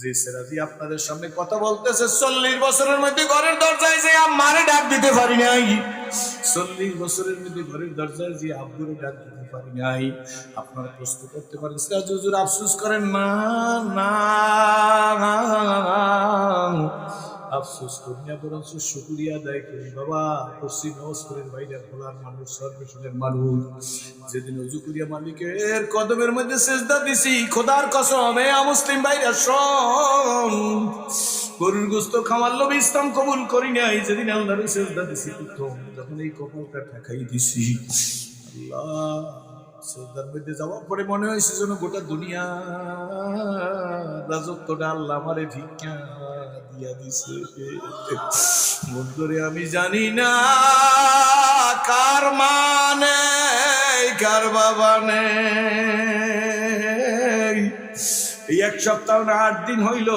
যে সেরাজি আপনাদের সামনে কথা বলতেছে চল্লিশ বছরের মধ্যে ঘরের দরজায় যে আমারে ডাক দিতে পারি নাই চল্লিশ বছরের মধ্যে ঘরের দরজায় যে আব্দুরে ডাক দিতে পারি নাই আপনারা প্রশ্ন করতে পারেন সিরাজ হুজুর আফসোস করেন না না আফসোস করি না, বরঞ্চ শুকুরিয়া আদায় করি। বাবা পশ্চিম নমস্কারের বাইরে ভোলার মানুষ, সর্বেশনের মানুষ। যেদিন অজু করিয়া মালিকের কদমের মধ্যে সেজদা দিছি, খোদার কসম এ মুসলিম বাইরে শোন। গরুর গোস্ত খামার লোভ ইসলাম কবুল করি নাই, যেদিন আল্লাহর সেজদা দিছি, প্রথম যখন এই কপালটা ঠেকাই দিছি। আল্লাহ। সেজদার মধ্যে যাওয়ার পরে মনে হয়েছে যেন গোটা দুনিয়া রাজত্বটা আল্লাহ আমারে ভিক্ষা দিয়া দিছে। বন্ধুরে, আমি জানি না কার মানে কার বাবা নেই। এই এক সপ্তাহ না আট দিন হইল,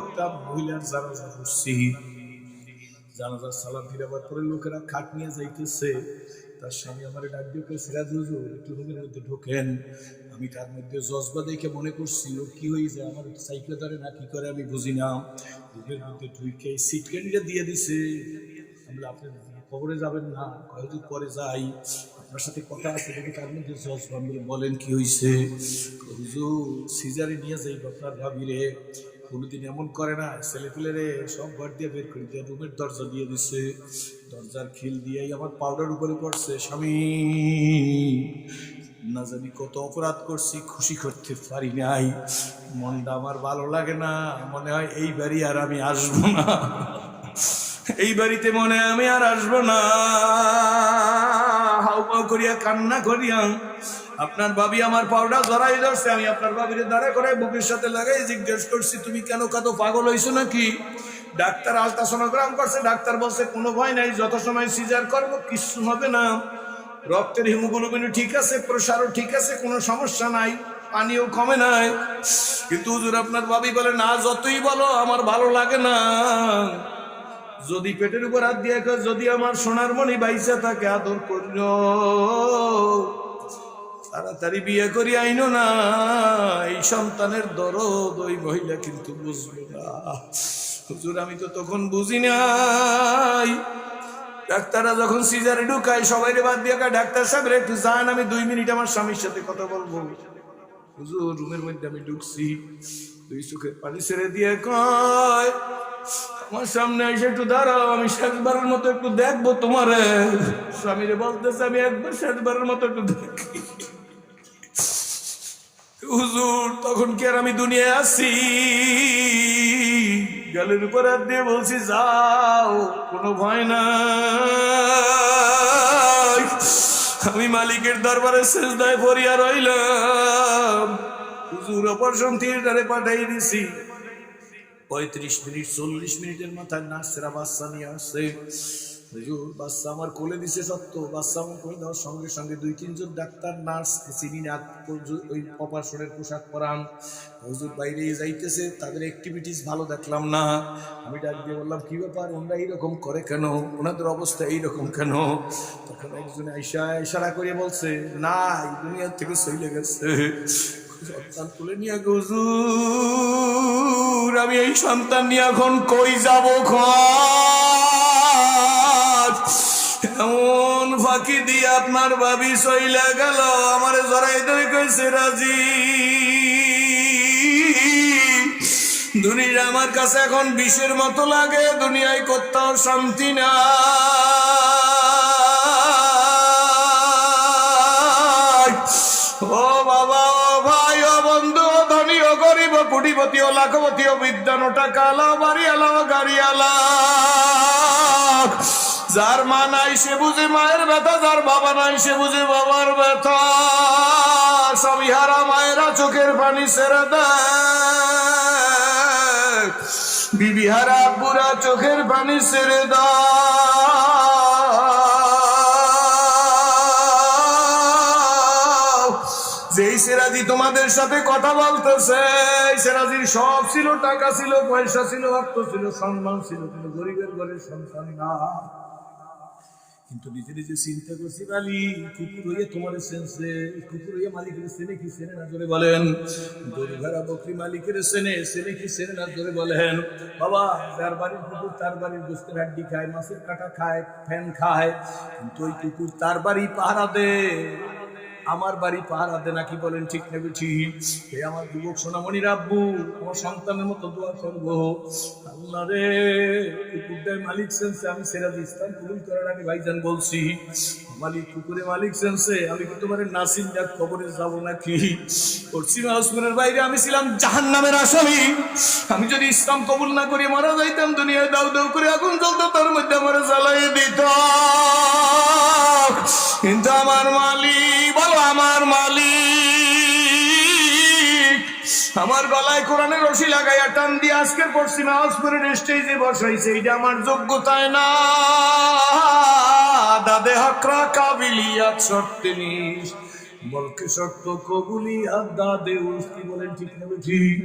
একটা মহিলার জানাজা করছি জানাজার সালাম ফিরাবার পরে লোকেরা খাট নিয়ে যাইতেছে। তার স্বামী আমার ডাক দিয়ে সিরাজ হুজুর একটু রুমের মধ্যে ঢোকেন। আমি তার মধ্যে জজবা দেখে মনে করছি ও কি হয়েছে আমার সাইকেল ধরে না, কি করে আমি বুঝি না। রুমের মধ্যে ঢুকে সিট ক্যান্ডিটা দিয়ে দিছে। আমরা আপনি খবরে যাবেন না? কয়েকদিন পরে যাই। আপনার সাথে কথা আছে দেখি তার মধ্যে জজবা আমি বলেন কি হয়েছে হুজুর, সিজারে নিয়ে যাই আপনার ভাবিরে। কোনোদিন এমন করে না ছেলে রে সব ঘর দিয়ে বের করে দিয়ে রুমের দরজা দিয়ে দিছে। দরজার খিল দিয়েই আমার পাউডার উপরে পড়ছে, স্বামী, না জানি কত অপরাধ করছি, খুশি করতে পারি নাই। মনটা আমার ভালো লাগে না, মনে হয় এই বাড়ি আর আমি আসব না। এই বাড়িতে মনে আমি আর আসব না। করিয়া, কান্না করিয়া। আপনার ভাবি আমার পাউডার ধরাই ধরছে, আমি আপনার ভাবির দাঁড়া করে বুকের সাথে লাগাই জিজ্ঞেস করছি, তুমি কেন কত পাগল হইছো নাকি? ডাক্তার আলট্রাসোনোগ্রাম করছে, ডাক্তার বলছে, কোনো ভয় নাই, যত সময় সিজার করব কিছু হবে না। রক্তের হিমোগ্লোবিন ঠিক আছে, প্রসারও ঠিক আছে, কোনো সমস্যা নাই, পানিও কমে নাই। কিন্তু হুজুর, আপনার ভাবি বলে, না, যতই বলো, আমার ভালো লাগে না। যদি পেটের উপর হাত দিয়ে যদি আমার সোনার মণি বাইসা থাকে, আদর করিল। তাড়াতাড়ি বিয়ে করি আইনো না, এই সন্তানের দরদ ওই মহিলা কিন্তু বুঝবে না। হুজুর, আমি তো তখন বুঝি নাই। ডাক্তাররা যখন সিজারে ঢুকায় সবাই বাদ দিয়ে ডাক্তার সাহেব একটু যান, আমি দুই মিনিট আমার স্বামীর সাথে কথা বলব। হুজুর, রুমের মধ্যে আমি ঢুকছি। দুই চোখের পানি ছেড়ে দিয়ে কয়, আমার সামনে এসে একটু দাঁড়াও, আমি শেষবারের মতো একটু দেখব তোমারে। স্বামীরে বলতেছে, আমি একবার শেষবারের মতো একটু দেখি। হুজুর, তখন কি আর আমি দুনিয়ায় আছি? গালের উপর হাত দিয়ে বলছি, যাও, কোনো ভয় নাই। আমি মালিকের দরবারে শেষদায় পড়িয়া রইলাম। হুজুর অপারেশন থিয়েটারে পাঠাই দিছি। পঁয়ত্রিশ মিনিট, চল্লিশ মিনিটের মাথায় নার্সেরা বাচ্চা নিয়ে আসছে। হুজুর, বাচ্চা আমার কোলে দিছে সত্য, বাচ্চা আমার কোলে দেওয়ার সঙ্গে সঙ্গে দুই, তিনজন ডাক্তার, নার্স চিনি না ওই অপারেশনের পোশাক পরান। হুজুর বাইরে যাইতেছে, তাদের অ্যাক্টিভিটিস ভালো দেখলাম না। আমি ডাক দিয়ে বললাম, কি ব্যাপার? ওনারা এইরকম করে কেন? ওনাদের অবস্থা এইরকম কেন? তখন একজন আইসা ইশারা করে বলছে, না, এই দুনিয়ার থেকে চলে গেছে। আমি এই সন্তান নিয়ে এখন কই যাব এমন ফাঁকি দিয়ে আপনার ভাবি সইলা গেল, আমার জড়াই ধরে কইছে, রাজি। দুনিয়া আমার কাছে এখন বিষের মতো লাগে, দুনিয়ায় কোথাও শান্তি না কুটিপতি ও লাখপতি ও বিদ্যান ও টাকা আলাও বাড়ি আলাও, গাড়ি আলাও যার মা নাই সে বুঝে মায়ের ব্যথা, যার বাবা নাই সে বুঝে বাবার ব্যথা। সবই হারা মায়েরা চোখের পানি সেরে দেয়। বিবিহারা পুরা চোখের পানি সেরে দাও যেই সেরাজি তোমাদের সাথে কথা বলতেছে, এই সেরাজির সব ছিল, টাকা ছিল, পয়সা ছিল অর্থ ছিল, সম্মান ছিল, কিন্তু গরিবের ঘরের সন্তান না কিন্তু নিজে নিজে চিন্তা করছি মালিক কুকুর হইয়া তোমার সেন্সে কুকুর হইয়া মালিকের সেনে কি সেনে না জোরে বলেন? গরু ভেড়া বকরি মালিকের সেনে সেনে কি সেনে না জোরে বলেন? বাবা, যার বাড়ির কুকুর তার বাড়ির গোস্তের হাড্ডি খায়, মাছের কাটা খায়, ফ্যান খায়, কিন্তু ওই কুকুর তার বাড়ি পাহারা দে আমার বাড়ি পাহারা দে নাকি বলেন ঠিক নেবে ঠিক এ আমার যুবক সোনামণি রাব্বু, আমার সন্তানের মতো দোয়া করব। আল্লাহ রে, কুকুরটার মালিক সেন্সে আমি সেরাজ ইসলাম কবুল করার আগে ভাইজান বলছি মালিক কুকুরে মালিক সেন্সে আমি কি তোমার নাসিম ডাক খবরে যাব নাকি? পশ্চিমা ওসমানের বাইরে আমি ছিলাম জাহান নামের আসামি আমি যদি ইসলাম কবুল না করে মারা যাইতাম, দুনিয়ায় দাউ দাউ করে আগুন জ্বলতো, তার মধ্যে আমার জ্বালাই দিত কিন্তু আমার মালিক আমার গলায় কোরআনের রশি লাগাইয়া টান দিয়ে আজকের পশ্চিমে হাউসপুরের স্টেজে বসাইছে এটা আমার যোগ্যতায় না। দাদে হকরা কাবিলিয়াত শর্তে নিস, বলকে শর্ত কবুলিয়াত দাদে উস্তি বলেন ঠিক নেবে ঠিক।